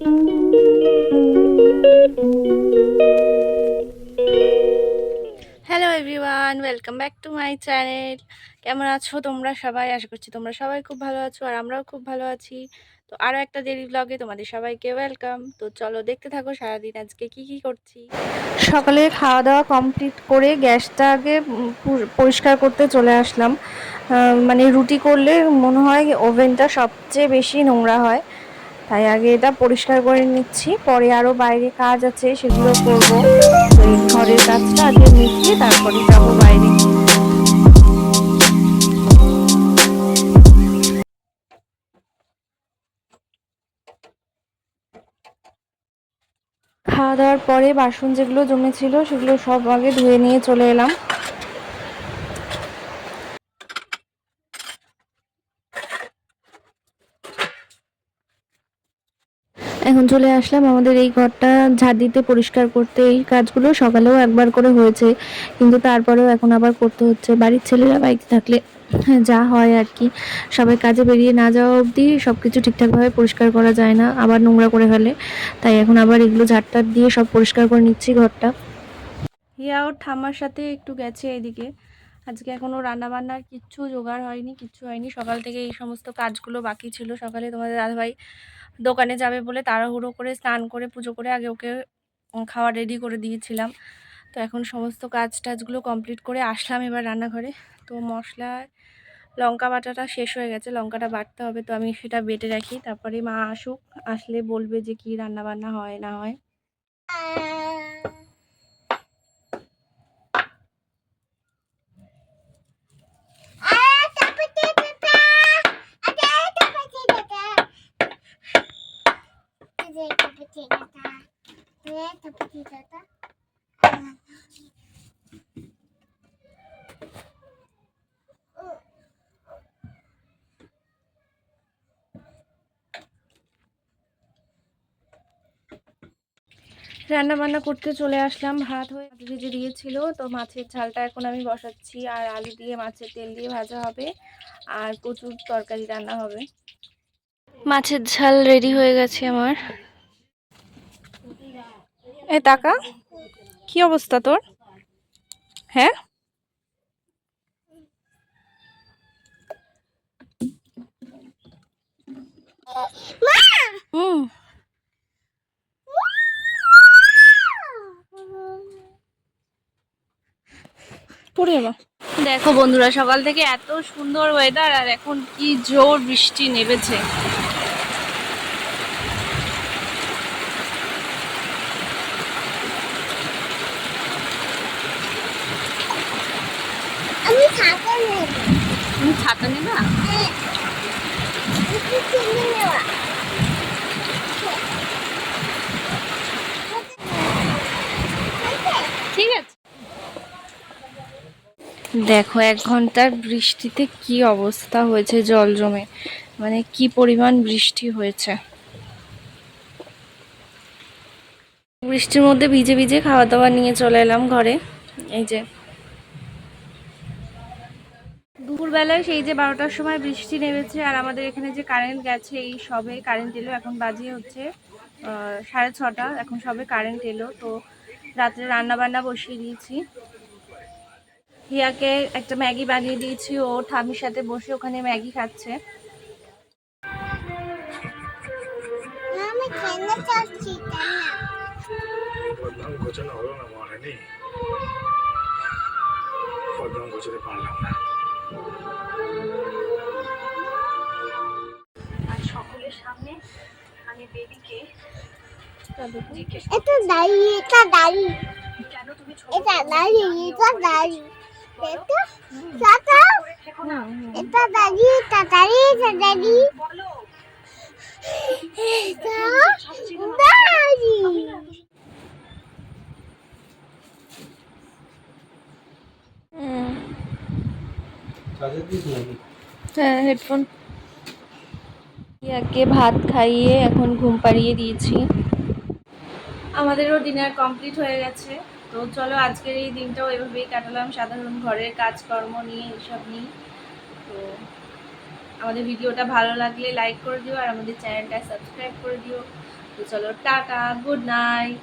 Hello everyone welcome back to my channel কেমন আছো তোমরা সবাই? আশা করছি তোমরা সবাই খুব ভালো আছো আর আমরাও খুব ভালো আছি। তো আরও একটা দেরি ব্লগে তোমাদের সবাইকে ওয়েলকাম তো চলো দেখতে থাকো সারাদিন আজকে কি কি করছি। সকালে খাওয়া দাওয়া কমপ্লিট করে গ্যাসটা আগে পরিষ্কার করতে চলে আসলাম। মানে রুটি করলে মনে হয় ওভেনটা সবচেয়ে বেশি নোংরা হয়। তাই আগে এটা পরিষ্কার করে নিচ্ছি। পরে আরও বাইরে কাজ আছে, সেগুলো করব। ঘরের কাজটা আগে মিটিয়ে তারপরে যাব বাইরে। খাওয়া দাওয়ার পরে বাসন যেগুলো জমেছিল, সেগুলো সব আগে ধুয়ে নিয়ে চলে এলাম। এখন চলে আসলাম আমাদের এই ঘরটা ঝাড় দিতে পরিষ্কার করতে। এই কাজগুলো সকালেও একবার করে হয়েছে কিন্তু তারপরেও এখন আবার করতে হচ্ছে। বাড়ির ছেলেরা বাড়িতে থাকলে হ্যাঁ, যা হয় আর কি। সবাই কাজে বেরিয়ে না যাওয়া অবধি সব কিছু ঠিকঠাকভাবে পরিষ্কার করা যায় না আবার নোংরা করে ফেলে। তাই এখন আবার এগুলো ঝাড়টার দিয়ে সব পরিষ্কার করে নিচ্ছি ঘরটা। হিয়া ওর ঠাম্মার সাথে একটু গেছে এদিকে। আজকে এখনও রান্নাবান্নার কিচ্ছু জোগাড় হয়নি কিচ্ছু হয়নি। সকাল থেকে এই সমস্ত কাজগুলো বাকি ছিল। সকালে তোমাদের দাদাভাই দোকানে যাবে বলে তাড়াহুড়ো করে স্নান করে পুজো করে আগে ওকে খাওয়া রেডি করে দিয়েছিলাম। তো এখন সমস্ত কাজ টাজগুলো কমপ্লিট করে আসলাম এবার রান্নাঘরে। তো মশলা, লঙ্কা বাটাটা শেষ হয়ে গেছে, লঙ্কাটা বাটতে হবে তো আমি সেটা বেটে রাখি। তারপরে মা আসুক, আসলে বলবে যে কি রান্না বান্না হয়, না হয়। রান্না বান্না করতে চলে আসলাম। ভাত হয়ে ভেজে দিয়েছিল। তো মাছের ঝালটা এখন আমি বসাচ্ছি। আর আলু দিয়ে মাছের তেল দিয়ে ভাজা হবে। আর প্রচুর তরকারি রান্না হবে। মাছের ঝাল রেডি হয়ে গেছে আমার। এ, টাকা? কি অবস্থা তোর? হ্যাঁ? হুম। দেখো বন্ধুরা, সকাল থেকে এত সুন্দর ওয়েদার আর এখন কি জোর বৃষ্টি নেমেছে আমি ছাতা নেব দেখো, এক ঘণ্টার বৃষ্টিতে কি অবস্থা হয়েছে জল জমে মানে কি পরিমাণ বৃষ্টি হয়েছে? বৃষ্টির মধ্যে ভিজে ভিজে খাওয়া দাওয়া নিয়ে চলে এলাম ঘরে। এই যে দুপুরবেলায় সেই যে বারোটার সময় বৃষ্টি নেমেছে আর আমাদের এখানে যে কারেন্ট গেছে এই সবে কারেন্ট এলো এখন বাজিয়ে হচ্ছে সাড়ে ছটা এখন সবে কারেন্ট এলো তো রাত্রে রান্না বান্না বসিয়ে দিয়েছি। হিয়াকে একটা ম্যাগি বানিয়ে দিয়েছি ও ঠামির সাথে বসে ওখানে ম্যাগি খাচ্ছে। পারলাম না। আর সকলের সামনে আমি বেবিকে এটা দাড়ি এটা দাড়ি। কেন তুমি এটা দাড়ি এটা দাড়ি। এটা চাচা এটা দাড়ি এটা দাড়ি এটা দাড়ি। বলো। এটা দাড়ি হ্যাঁ হেডফোন ইয়াকে ভাত খাইয়ে এখন ঘুম পাড়িয়ে দিয়েছি। আমাদেরও ডিনার কমপ্লিট হয়ে গেছে। তো চলো আজকের এই দিনটাও এভাবেই কাটালাম। সাধারণ ঘরের কাজকর্ম নিয়ে এইসব নিয়ে। তো আমাদের ভিডিওটা ভালো লাগলে লাইক করে দিও আর আমাদের চ্যানেলটা সাবস্ক্রাইব করে দিও। তো চলো টাটা গুড নাইট